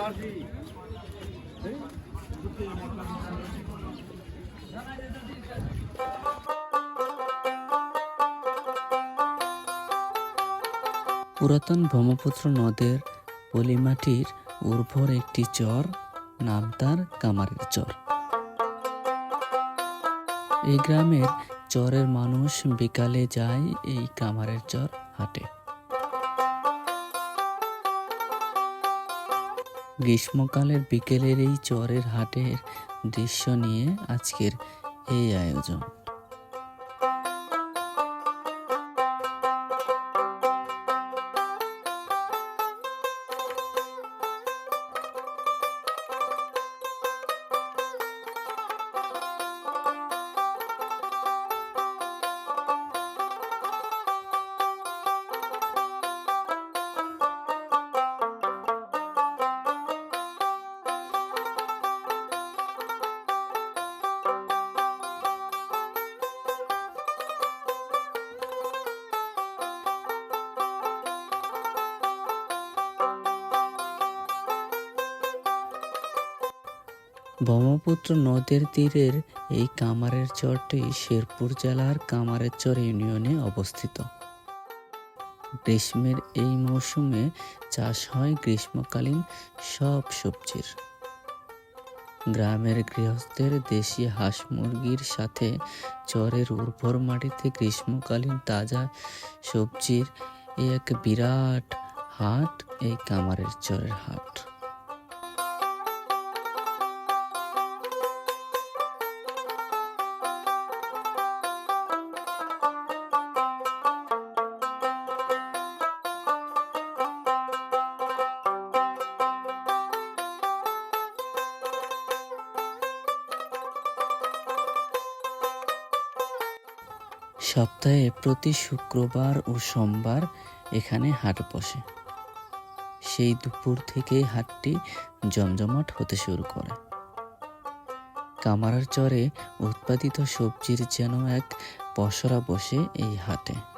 পুরাতন ব্রহ্মপুত্র নদের পলিমাটির উর্বর একটি চর, নাম তার কামারের চর। এই গ্রামের চরের মানুষ বিকালে যায় এই কামারের চর হাটে। গ্রীষ্মকালের বিকেলের এই চরের হাটের দৃশ্য নিয়ে আজকের এই আয়োজন। ব্রহ্মপুত্র নদের তীরের এই কামারের চরটি শেরপুর জেলার কামারের চর ইউনিয়নে অবস্থিত। গ্রীষ্মের এই মৌসুমে চাষ হয় গ্রীষ্মকালীন সব সবজির। গ্রামের গৃহস্থের দেশি হাঁস মুরগির সাথে চরের উর্বর মাটিতে গ্রীষ্মকালীন তাজা সবজির এক বিরাট হাট এই কামারের চরের হাট। সপ্তাহে প্রতি শুক্রবার ও সোমবার এখানে হাট বসে। সেই দুপুর থেকে হাটটি জমজমাট হতে শুরু করে। কামারার চরে উৎপাদিত সবজির যেন এক পসরা বসে এই হাটে।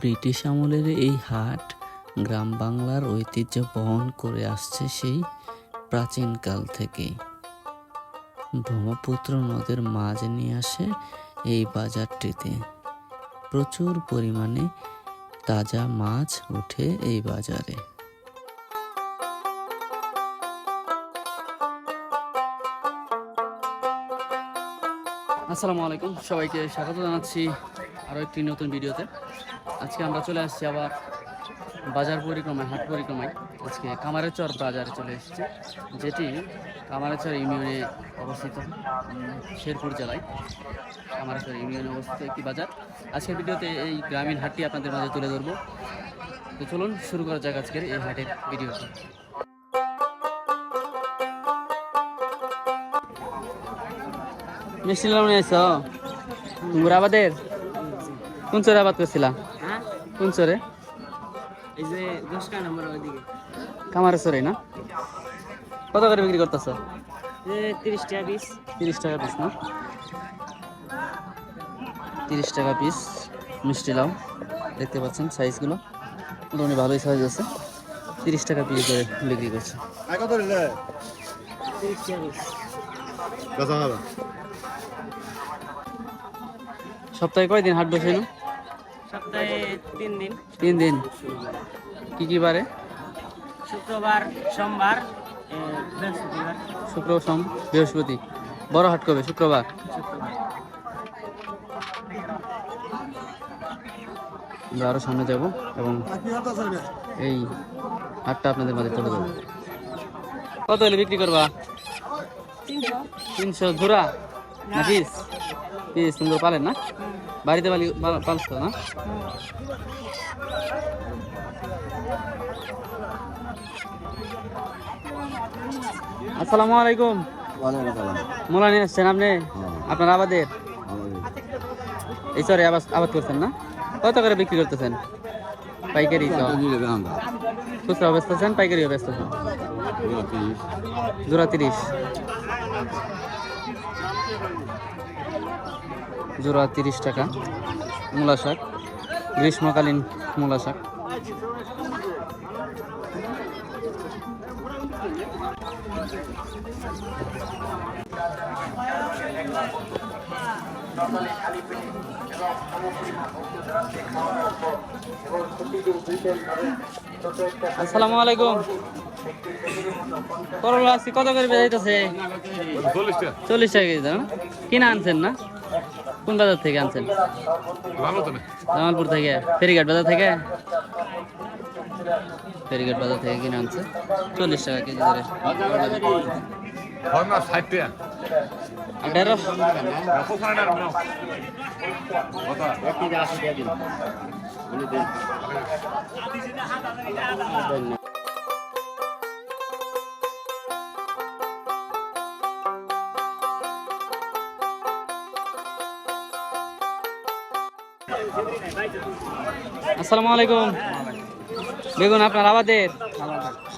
ব্রিটিশ আমলের এই হাট গ্রাম বাংলার ঐতিহ্য বহন করে আসছে সেই প্রাচীনকাল থেকেই ব্রহ্মপুত্র নদের মাঝ নিয়ে আসে এই বাজারটিতে। প্রচুর পরিমাণে তাজা মাছ ওঠে এই বাজারে। আসসালামু আলাইকুম, সবাইকে স্বাগত জানাচ্ছি আরও একটি নতুন ভিডিওতে। আজকে আমরা চলে আসছি আবার বাজার পরিক্রমায়, হাট পরিক্রমায়। আজকে কামারেচর বাজারে চলে এসেছি, যেটি কামারেচর ইউনিয়নে অবস্থিত শেরপুর জেলায়। কামারেচর ইউনিয়নে অবস্থিত একটি বাজার। আজকের ভিডিওতে এই গ্রামীণ হাটটি আপনাদের মাঝে তুলে ধরবো। তো চলুন, শুরু করা যাক আজকের এই হাটের ভিডিওটি। মিষ্টি নিয়ে আইস মুরাবাদের? কোন চরে আবাদ করছিলা? হ্যাঁ কোন চরে? এই যে দশটা নম্বর ওইদিকে। কামারে চরে না? কত করে বিক্রি করতেছ? যে তিরিশ টাকা পিস। তিরিশ টাকা পিস না? তিরিশ টাকা পিস। মিষ্টি লাউ। দেখতে পাচ্ছেন সাইজগুলো। মোটামুটি ভালোই সাইজ আছে। তিরিশ টাকা পিস করে বিক্রি করছে। সপ্তাহে কয়দিন হাট বসে না? সপ্তাহে তিন দিন। তিন দিন। কি কি বারে? শুক্রবার সোমবার বৃহস্পতিবার। শুক্র সোম বৃহস্পতি। বড় হাট কবে? শুক্রবার? আমরা আরও সামনে যাব এবং এই হাটটা আপনাদের মাঝে তুলে দেবো কত হলে বিক্রি করবা? তিনশো। ঘোরা না পিস? পিস সুন্দর পালেন না? বাড়িতে পালছো না? আসসালামু আলাইকুম। মোলা নিয়ে আসছেন আপনি? আপনার আবাদের? এই সরি আবাদ আবাদ করছেন না? কত করে বিক্রি করতেছেন? পাইকারি খুচরা বেচতেছেন পাইকারিও বেচতেছেন। জোড়া তিরিশ। জোড়া তিরিশ টাকা মূলা শাক গ্রীষ্মকালীন মূলা শাক। আসসালামু আলাইকুম। করলা কত করে বেজাইতেছে চল্লিশ টাকা। কেজি দাম কিনা আনছেন না? কোন বাজার থেকে আনছেন? জামালপুর থেকে ফেরিঘাট বাজার থেকে? ফেরিঘাট বাজার থেকে কিনে আনছে। চল্লিশ টাকা কেজি ধরে। আর আসসালামু আলাইকুম। বেগুন আপনার আবাদের?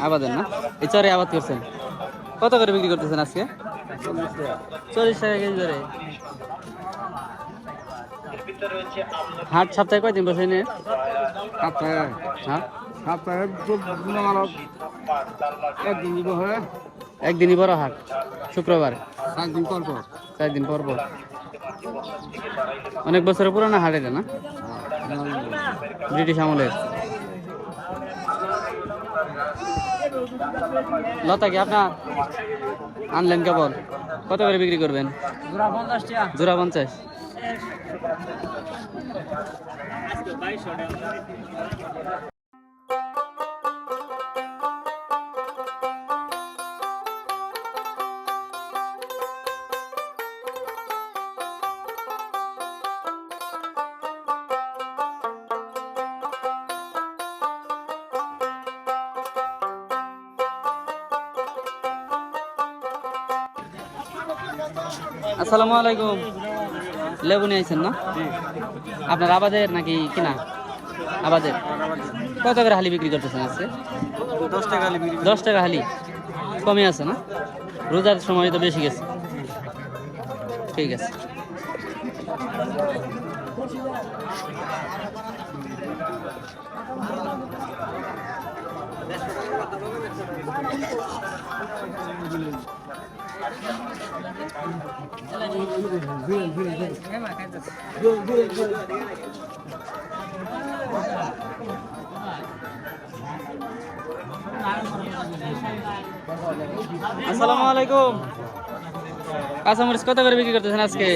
আবাদের না? এই চরে আবাদ করছেন। কত করে বিক্রি করতেছেন আজকে? চল্লিশ টাকা কেজি ধরে হাট সপ্তাহে কয়দিন বসে নিয়ে হ্যাঁ? একদিনই বড় হাট। শুক্রবার। চার দিন পর পর। অনেক বছরের পুরানো হাট এটা না? ব্রিটিশ আমলের। লতা কি আপনার আনলেন কেবল? কত করে বিক্রি করবেন? জোড়া পঞ্চাশ আসসালামু আলাইকুম। লেবু নিয়ে আইছেন না? আপনার আবাদের নাকি কিনা? আবাদের। কত করে হালি বিক্রি করতেছেন আজকে? দশ টাকা বিক্রি দশ টাকা হালি। কমে আছে না? রোজার সময় তো বেশি গেছে। ঠিক আছে। আসসালামু আলাইকুম। কাঁচামরিচ কত করে বিক্রি করতেছেন আজকে?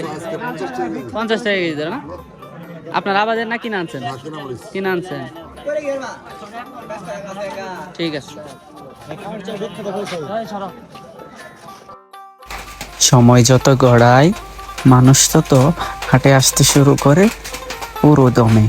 পঞ্চাশ টাকা কেজি না? আপনার আবাদের না কিনে আনছেন? কিনে আনছেন। ঠিক আছে। সময় যত গড়ায় মানুষ তত হাটে আসতে শুরু করে পুরো দমে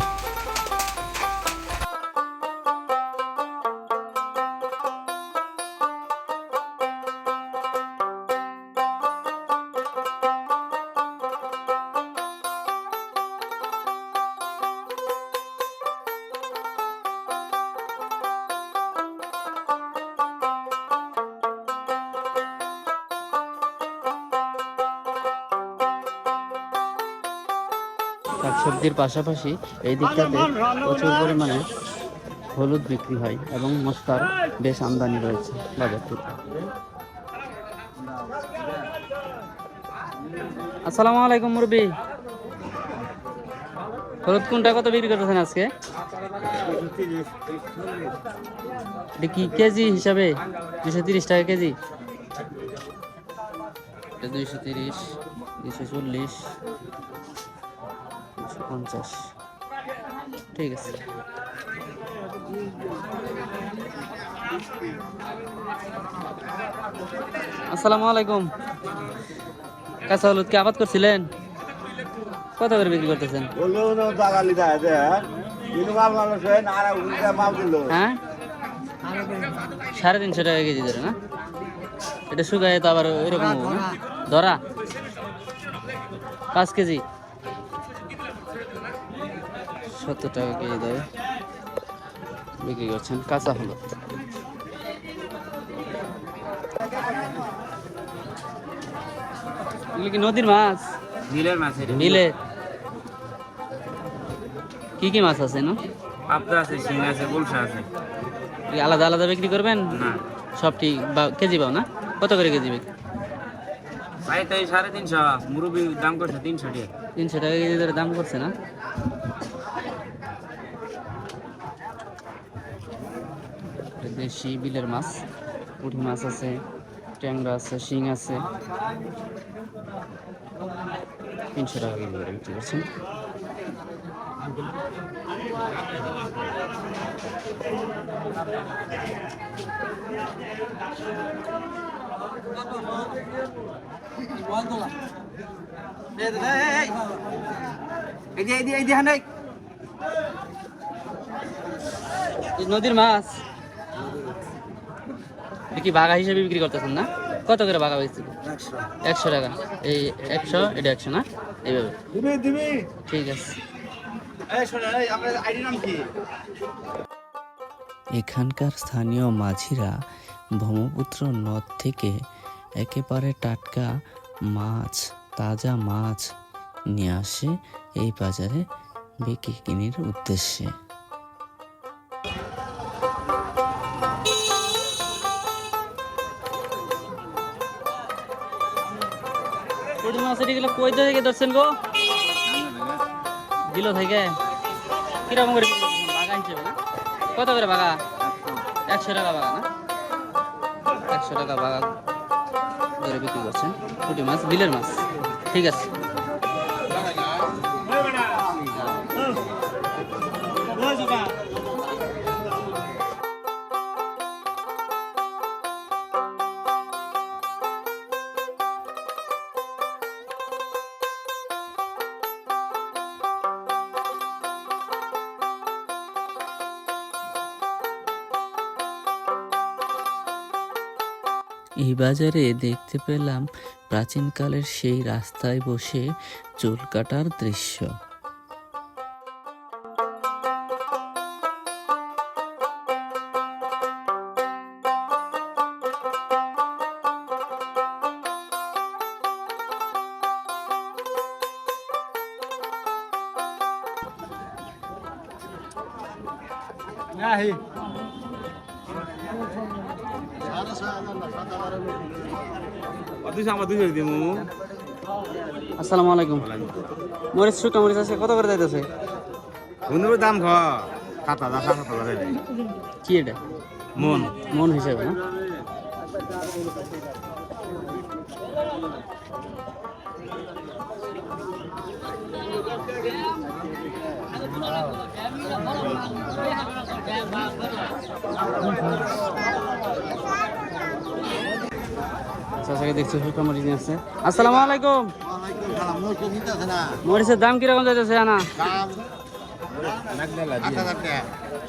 শাকসবজির পাশাপাশি এই দিকটাতে প্রচুর পরিমাণে হলুদ বিক্রি হয় এবং মশলার বেশ আমদানি রয়েছে বাজার থেকে আসসালামু আলাইকুম মুরবি হলুদ কোনটা, কত বিক্রি করতেছেন আজকে? কি কেজি হিসাবে? দুশো তিরিশ টাকা কেজি? দুইশো তিরিশ, দুইশো চল্লিশ। দুশো পঞ্চাশ। ঠিক আছে। আসসালামু আলাইকুম। কাঁচা হলুদ কি আবাদ করছিলেন? কত করে বিক্রি করতেছেন? হ্যাঁ? সাড়ে তিনশো টাকা কেজি ধরে না? এটা শুকায় তো আবার এরকম হব ধরা? পাঁচ কেজি? সত্তর টাকা কেজি দেবে বিক্রি করছেন কাঁচা হলুদ। কি নদীর মাছ? বিলের মাছ বিলে কি কি মাছ আছে না? পাবদা আছে শিং আছে গুলশা আছে। আলাদা আলাদা বিক্রি করবেন? না। সব ঠিক বা কেজি পাও না? কত করে কেজি বিক্রি? তাই সাড়ে তিনশো মুরুবি দাম করছে তিনশো টাকা। তিনশো টাকা কেজি ধরে দাম করছে না? দেশি বিলের মাছ, পুঁটি মাছ আছে, ট্যাংরা আছে, শিং আছে। তিনশো টাকা কেজি করে বিক্রি করছেন। নদীর মাছ। কি বাঘা হিসেবে বিক্রি করতেছেন না? কত করে বাঘা বেচছিল একশো টাকা। এই একশো এটা একশো না? এইভাবে। ঠিক আছে। এখানকার স্থানীয় মাঝিরা ব্রহ্মপুত্র নদ থেকে একেবারে টাটকা মাছ তাজা মাছ নিয়ে আসে এই বাজারে বিক্রির উদ্দেশ্যে। মাছ এগুলো কই গো? দিল থেকে? কীরকম করে বিক্রি হিসেবে কত করে বাগা একশো টাকা বাগা না? একশো টাকা বাঘা ধরে বিক্রি করছেন। পুঁটি মাছ, বিলের মাছ। ঠিক আছে। এই বাজারে দেখতে পেলাম প্রাচীনকালের সেই রাস্তায় বসে চুল কাটার দৃশ্য। আসসালামু আলাইকুম। মরিচ শুকনো মরিচ আছে কত করে যাইতেছে? বন্ধুর দাম খ সাত হাজার সাত হাজার। কি এটা? মন। মন হিসেবে না? দেখছি মরিচ আসসালামু আলাইকুম। মরিচের দাম কীরকম আনা?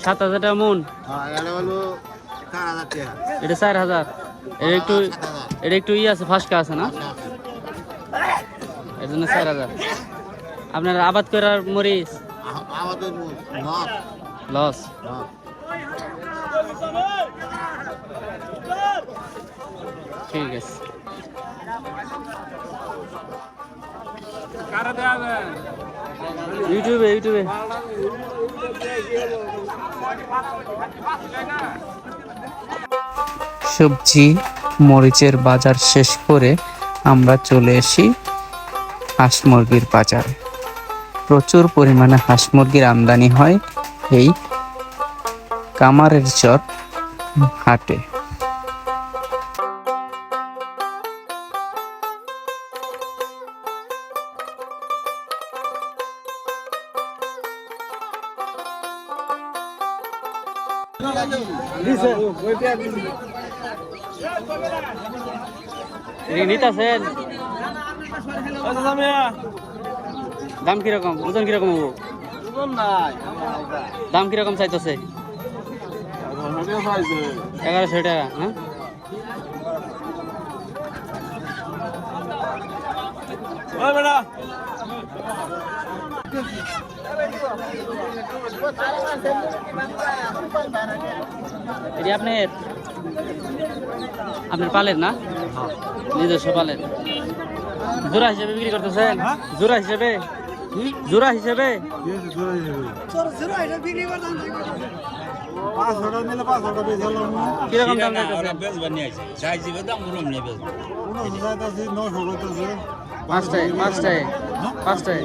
সাত হাজার টাকা এটা চার হাজার। এটা একটু এটা একটু ই আছে আছে না? জন্য চার হাজার। আপনার আবাদ করার মরিচ? লস। ঠিক আছে। ইউটিউবে ইউটিউবে। সবজি, মরিচের বাজার শেষ করে আমরা চলে এসি হাঁস মুরগির বাজারে। প্রচুর পরিমাণে হাঁস মুরগির আমদানি হয় এই কামারের চর হাটে। ঋণিত আছেন দাম কীরকম? ওজন কীরকম হব? দাম কীরকম চাইতেছে? এগারোশো টাকা হ্যাঁ? আপনি আপনার পালের না? নিজস্ব পালের। জোড়া হিসেবে বিক্রি করতেছেন? জোড়া হিসেবে? জোড়া হিসেবে? কীরকম দাম পাঁচটায়।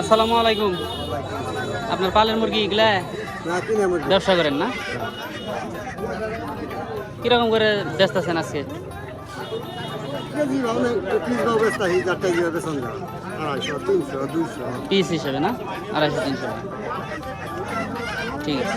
আসসালামু আলাইকুম। আপনার পালের মুরগি এগুলা ব্যবসা করেন না? কীরকম করে আজকে? আড়াইশো তিনশো দুইশো। পিস হিসেবে না? আড়াইশো তিনশো। ঠিক আছে।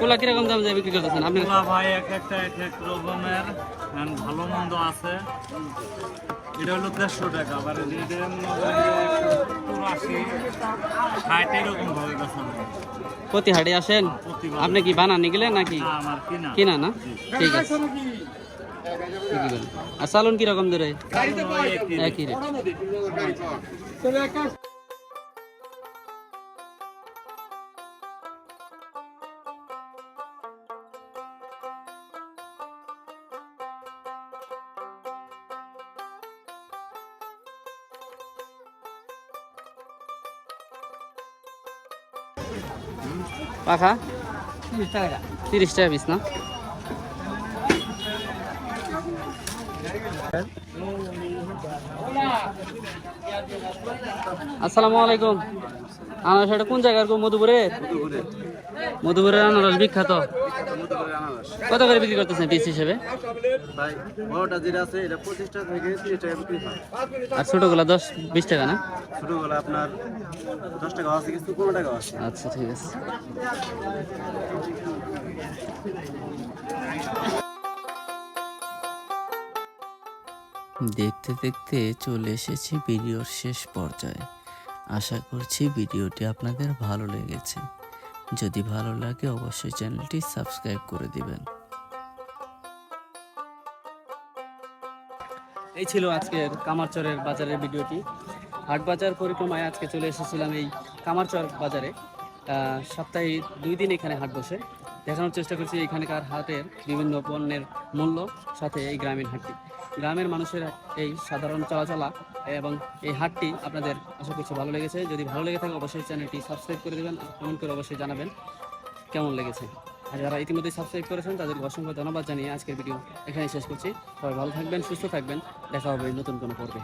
কোলা কীরকম দাম দিয়ে বিক্রি করতেছেন? আপনি ভাই এক একটা এক এক রকমের ভালো মন্দ আছে। এটা হলো দেড়শো টাকা আবার ষাট এরকম ভাবে প্রতি হাটে আসেন? আপনি কি বানানি গেলেন নাকি? কিনা। কিনা না? ঠিক আছে। আর সালুন কীরকম ধরে? একই রেট। পাখা? তিরিশ টাকা পিস না? আসসালামু আলাইকুম। আনারস এটা কোন জায়গার গো? মধুপুরে? মধুপুরের আনারস বিখ্যাত। কত করে বিক্রি করতেছেন পিস হিসেবে? ভাই বড়টা যেটা আছে এটা পঁচিশটা থেকে তিরিশ টাকা বিক্রি হয়। আর ছোটগুলো দশ বিশ টাকা না? ছোটোগুলো আপনার দশ টাকা আছে কিছু পনেরো টাকা আছে। আচ্ছা ঠিক আছে। দেখতে দেখতে চলে এসেছি ভিডিওর শেষ পর্যায়ে। আশা করছি ভিডিওটি আপনাদের ভালো লেগেছে। যদি ভালো লাগে অবশ্যই চ্যানেলটি সাবস্ক্রাইব করে দিবেন। এই ছিল আজকের কামারচরের বাজারের ভিডিওটি। হাট বাজার পরিক্রমায় আজকে চলে এসেছিলাম এই কামারচর বাজারে। সপ্তাহে দুই দিন এখানে হাট বসে। দেখানোর চেষ্টা করছি এখানকার হাটের বিভিন্ন পণ্যের মূল্য, সাথে এই গ্রামীণ হাটটি। গ্রামের মানুষের এই সাধারণ চলাচলা এবং এই হাটটি আপনাদের আশা করছি ভালো লেগেছে। যদি ভালো লেগে থাকে, অবশ্যই চ্যানেলটি সাবস্ক্রাইব করে দেবেন কমেন্ট করে অবশ্যই জানাবেন। কেমন লেগেছে? আর যারা ইতিমধ্যে সাবস্ক্রাইব করেছেন, তাদেরকে অসংখ্য ধন্যবাদ জানিয়ে আজকের ভিডিও এখানে শেষ করছি। সবাই ভালো থাকবেন, সুস্থ থাকবেন। দেখা হবে নতুন কোনো পর্বে।